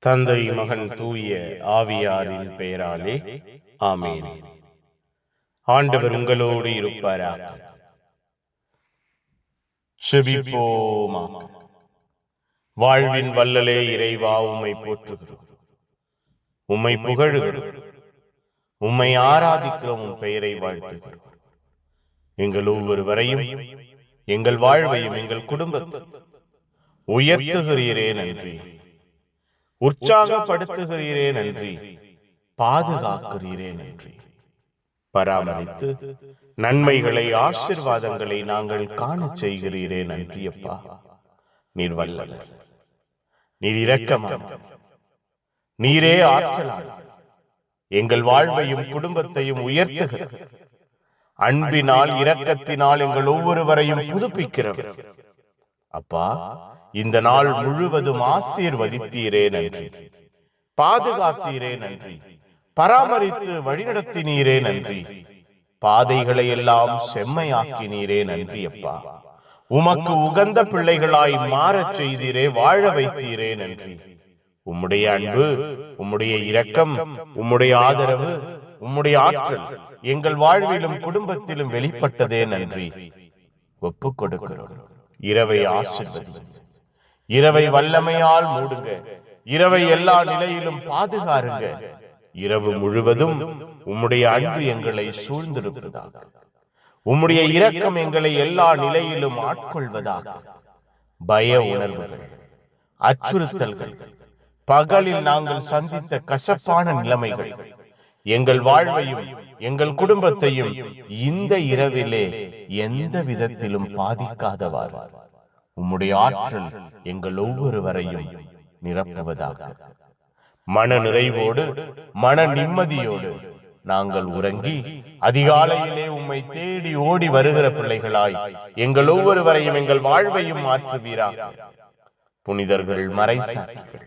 தந்தை மகன் தூய ஆவியாரின் பெயராலே ஆமேன். ஆண்டவர் உங்களோடு இருப்பாராக. செபிப்போமாக வாழ்வின் வல்லலே இறைவா உம்மை போற்றுகிறோம். உம்மை புகழுகிறோம். உம்மை ஆராதிக்கிறோம் உம் பெயரை வாழ்த்துகிறோம். எங்கள் ஒவ்வொருவரையும் எங்கள் வாழ்வையும் எங்கள் குடும்பத்தை உயர்த்துகிறீரே நன்றி. உற்சாகப்படுத்துகிறீரே நன்றி. பாதுகாக்கிறீரே நன்றி. பராமரித்து நன்மைகளை ஆசிர்வாதங்களை நாங்கள் காண செய்கிறீரே நன்றி அப்பா நீர் வல்லவர் நீர் இரக்கமானவர் நீரே ஆற்றலாளர் எங்கள் வாழ்வையும் குடும்பத்தையும் உயர்த்துகிறது அன்பினால் இரக்கத்தினால் எங்கள் ஒவ்வொருவரையும் புதுப்பிக்கிறவர். அப்பா இந்த நாள் முழுவதும் ஆசீர்வதித்தீரே நன்றி. பாதுகாத்தீரே நன்றி. பராமரித்து வழிநடத்தினீரே நன்றி. பாதைகளை எல்லாம் செம்மையாக்கினீரே நன்றி அப்பா. உமக்கு உகந்த பிள்ளைகளாய் மாறச் செய்தீரே வாழ வைத்தீரே நன்றி. உம்முடைய அன்பு உம்முடைய இரக்கம் உம்முடைய ஆதரவு உம்முடைய ஆற்றல் எங்கள் வாழ்விலும் குடும்பத்திலும் வெளிப்பட்டதே நன்றி. ஒப்புக் கொடுக்கிறோம் இரவை ஆசிர்வதி இரவை வல்லமையால் மூடுங்க. இரவை எல்லா நிலையிலும் பாதுகாருங்க. இரவு முழுவதும் உம்முடைய அன்பு எங்களை சூழ்ந்திருப்பதாக. உம்முடைய இரக்கம் எங்களை எல்லா நிலையிலும் ஆட்கொள்வதாக. பய உணர்வுகள் அச்சுறுத்தல்கள் பகலில் நாங்கள் சந்தித்த கசப்பான நிலைமைகள் எங்கள் வாழ்வையும் எங்கள் குடும்பத்தையும் இந்த இரவிலே எந்த விதத்திலும் பாதிக்காதவாறு. உம்முடைய ஆற்றல் எங்கள் ஒவ்வொருவரையும் நிரப்புவதாக. மன நிறைவோடு மன நிம்மதியோடு நாங்கள் உறங்கி அதிகாலையிலே உம்மை தேடி ஓடி வருகிற பிள்ளைகளாய் எங்கள் ஒவ்வொருவரையும் எங்கள் வாழ்வையும் மாற்றுவீராக புனிதர்கள் மறைசாட்சிகள்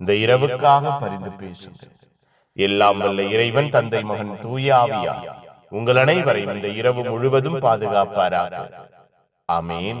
இந்த இரவுக்காக பரிந்து பேசுங்கள். எல்லாம் வல்ல இறைவன் தந்தை மகன் தூய ஆவியா உங்கள் அனைவரையும் இந்த இரவு முழுவதும் பாதுகாப்பாராக. ஆமேன்.